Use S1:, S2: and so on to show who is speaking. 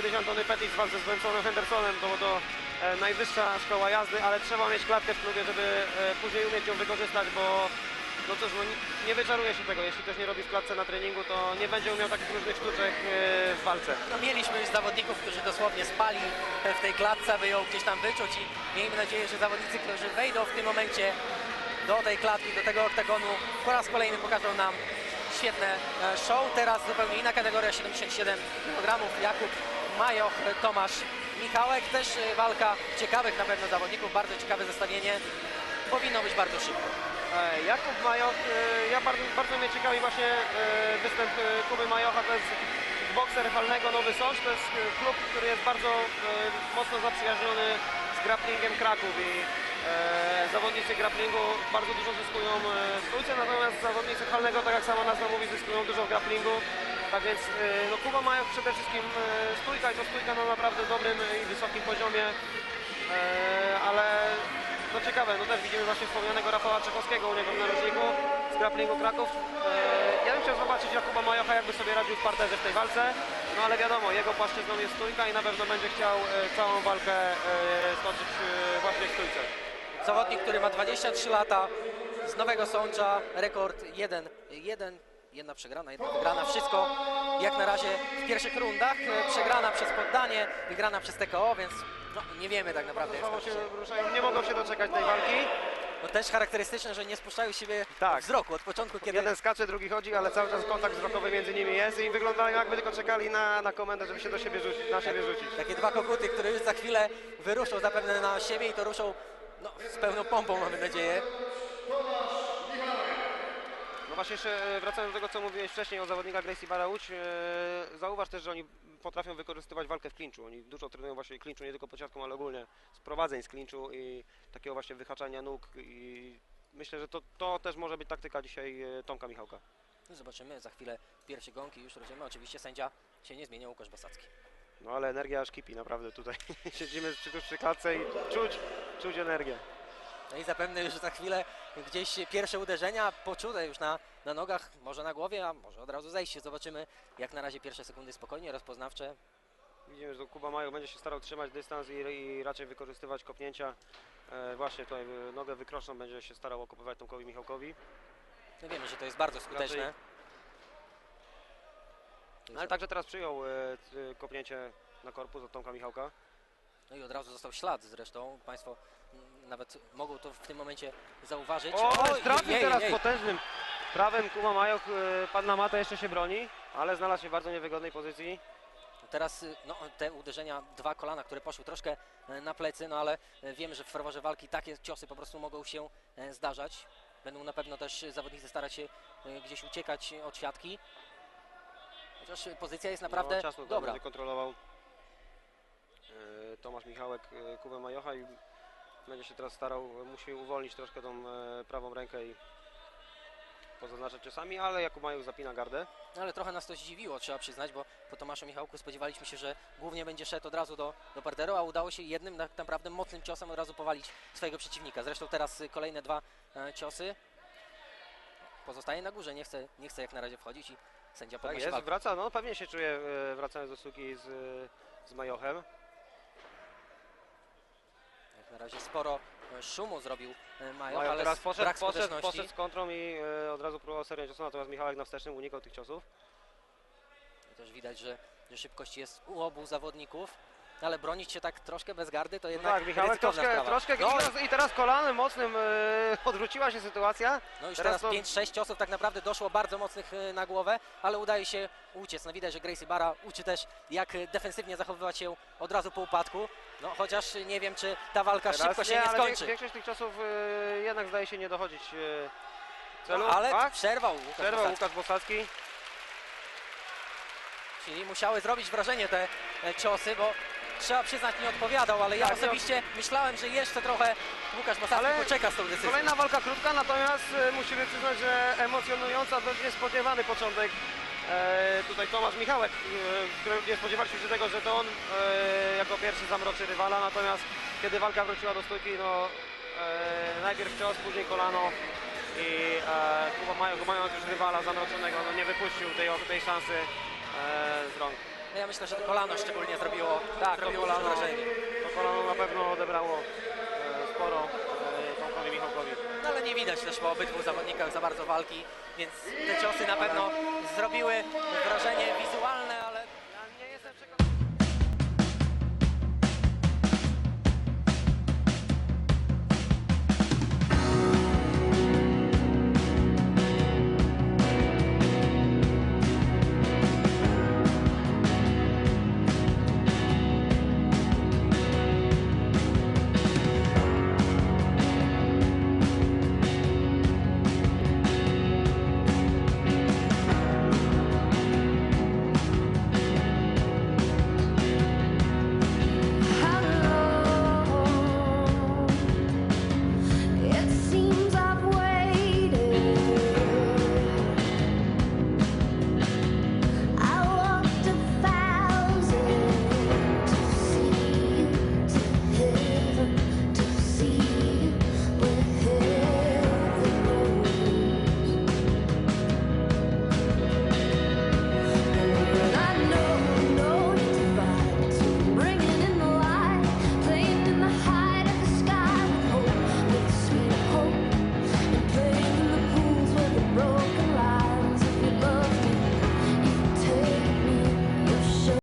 S1: Kiedyś Antony Pettis w walce z Bensonem Hendersonem to, to e, najwyższa szkoła jazdy, ale trzeba mieć klatkę w klubie, żeby e, później umieć ją wykorzystać, bo no cóż, no, nie- nie wyczaruje się tego. Jeśli ktoś nie robi w klatce na treningu, to nie będzie umiał takich różnych sztuczek e, w walce.
S2: No, mieliśmy już zawodników, którzy dosłownie spali w tej klatce, aby ją gdzieś tam wyczuć i miejmy nadzieję, że zawodnicy, którzy wejdą w tym momencie do tej klatki, do tego oktagonu, po raz kolejny pokażą nam świetne e, show. Teraz zupełnie inna kategoria, 77 kg. Jakub Majoch, Tomasz Michałek. Też e, walka ciekawych na pewno zawodników, bardzo ciekawe zestawienie. Powinno być bardzo szybko.
S1: E, Jakub Majoch, e, ja bardzo, bardzo mnie ciekawi właśnie e, występ Kuby Majocha, to jest bokser Halnego Nowy Sącz, to jest klub, który jest bardzo mocno zaprzyjaźniony z grapplingiem Kraków i e, zawodnicy grapplingu bardzo dużo zyskują e, w stójce, natomiast zawodnicy Halnego, tak jak sama nazwa mówi, zyskują dużo w grapplingu. Tak więc e, no, Kuba Majoch przede wszystkim e, stójka i to stójka na naprawdę dobrym i wysokim poziomie, e, ale no ciekawe, no też widzimy właśnie wspomnianego Rafała Czechowskiego u niego w narożniku z grapplingu Kraków. Ja bym chciał zobaczyć Jakuba Majocha, jakby sobie radził w parterze w tej walce, no ale wiadomo, jego płaszczyzną jest stójka i na pewno będzie chciał całą walkę stoczyć właśnie w stójce.
S2: Zawodnik, który ma 23 lata, z Nowego Sącza, rekord 1, 1, jedna przegrana, jedna wygrana, wszystko jak na razie w pierwszych rundach, E, przegrana przez poddanie, wygrana przez TKO, więc no, nie wiemy tak naprawdę jak
S1: się ruszają, nie mogą się doczekać tej walki.
S2: No, też charakterystyczne, że nie spuszczają siebie
S1: Tak.
S2: wzroku od początku, kiedy
S1: Jeden skacze, drugi chodzi, ale cały czas kontakt wzrokowy między nimi jest i wyglądają jakby tylko czekali na, na komendę, żeby się do siebie rzucić, na siebie rzucić.
S2: takie dwa koguty, które już za chwilę wyruszą zapewne na siebie i to ruszą no, z pełną pompą, mamy nadzieję.
S1: No właśnie jeszcze e, wracając do tego, co mówiłeś wcześniej o zawodnikach Gracie Barauć, e, zauważ też, że oni potrafią wykorzystywać walkę w klinczu. Oni dużo trenują właśnie klinczu, nie tylko po ciasku, ale ogólnie sprowadzeń z klinczu i takiego właśnie wyhaczania nóg i myślę, że to, to też może być taktyka dzisiaj e, Tomka Michałka.
S2: No, zobaczymy, za chwilę pierwsze gąki już rozumiemy. Oczywiście sędzia się nie zmienia, Łukasz Basacki.
S1: No ale energia aż kipi naprawdę tutaj. Siedzimy przy, przy klatce i czuć, czuć energię.
S2: No i zapewne już za chwilę gdzieś pierwsze uderzenia poczute już na, na nogach, może na głowie, a może od razu zejście. Zobaczymy jak na razie pierwsze sekundy spokojnie, rozpoznawcze.
S1: Widzimy, że Kuba Major będzie się starał trzymać dystans i, i raczej wykorzystywać kopnięcia. E, właśnie tutaj e, nogę wykroczną będzie się starał okopywać Tomkowi Michałkowi.
S2: No wiemy, że to jest bardzo skuteczne.
S1: Raczej- No, ale także teraz przyjął e, kopnięcie na korpus od Tomka Michałka.
S2: No i od razu został ślad zresztą. Państwo nawet mogą to w tym momencie zauważyć.
S1: O,
S2: Oj,
S1: trafił
S2: jej,
S1: teraz
S2: jej.
S1: potężnym prawem Kuba Majok. E, padł na matę, jeszcze się broni, ale znalazł się w bardzo niewygodnej pozycji.
S2: Teraz y, no, te uderzenia, dwa kolana, które poszły troszkę e, na plecy, no ale wiemy, że w ferworze walki takie ciosy po prostu mogą się zdarzać. Będą na pewno też zawodnicy starać się gdzieś uciekać od siatki. Chociaż pozycja jest naprawdę
S1: no, ciasno tam
S2: dobra.
S1: kontrolował Tomasz Michałek e, Kubę Majocha i będzie się teraz starał, musi uwolnić troszkę tą e, prawą rękę i pozaznaczać ciosami, ale Jakub Majuk zapina gardę.
S2: No, ale trochę nas to zdziwiło, trzeba przyznać, bo po Tomaszu Michałku spodziewaliśmy się, że głównie będzie szedł od razu do, do parteru, a udało się jednym tak naprawdę mocnym ciosem od razu powalić swojego przeciwnika. Zresztą teraz y, kolejne dwa e, ciosy. Pozostaje na górze, nie chce, nie chce jak na razie wchodzić i sędzia
S1: Tak
S2: podnosi
S1: jest,
S2: walkę.
S1: wraca, no pewnie się czuje e, wracając do suki z, z Majochem.
S2: Na razie sporo e, szumu zrobił e, Majoch,
S1: Majoch
S2: ale
S1: teraz poszedł,
S2: brak
S1: poszedł, poszedł z kontrą i e, od razu próbował serię ciosu, natomiast Michałek na wstecznym unikał tych ciosów.
S2: I Też widać, że, że szybkość jest u obu zawodników, ale bronić się tak troszkę bez gardy to
S1: No
S2: jednak
S1: tak, Michałek
S2: ryzykowna
S1: troszkę,
S2: sprawa.
S1: troszkę
S2: No,
S1: i, teraz, i teraz kolanem mocnym e, odwróciła się sytuacja.
S2: No już
S1: Teraz
S2: teraz,
S1: to-
S2: 5-6 ciosów tak naprawdę doszło bardzo mocnych y, na głowę, ale udaje się uciec. No widać, że Gracie Barra uczy też jak y, defensywnie zachowywać się od razu po upadku. No chociaż nie wiem, czy ta walka
S1: Teraz
S2: szybko się nie, skończy.
S1: Większość tych ciosów e, jednak zdaje się nie dochodzić e, celu.
S2: No, ale
S1: tak?
S2: przerwał Łukasz
S1: Przerwał
S2: Bosacki.
S1: Łukasz Bosacki.
S2: Czyli musiały zrobić wrażenie te e, ciosy, bo trzeba przyznać nie odpowiadał, ale ja
S1: Tak,
S2: osobiście myślałem, że jeszcze trochę Łukasz Bosacki
S1: Ale
S2: poczeka z tą decyzją.
S1: Kolejna walka krótka, natomiast e, musimy przyznać, że emocjonująca, dość niespodziewany początek. E, tutaj Tomasz Michałek, e, który nie spodziewaliśmy się tego, że to on e, jako pierwszy zamroczy rywala, natomiast kiedy walka wróciła do stójki, no e, najpierw cios, później kolano i e, Kuba mając już rywala zamroczonego, no nie wypuścił tej, tej szansy e, z rąk.
S2: No ja myślę, że to kolano szczególnie zrobiło,
S1: Tak,
S2: zrobiło
S1: kolano,
S2: wrażenie.
S1: to kolano na pewno odebrało e, sporo e, Tomkowi Michałkowi.
S2: No ale nie widać też po obydwu zawodnikach za bardzo walki, więc te ciosy na pewno zrobiły wrażenie wizualne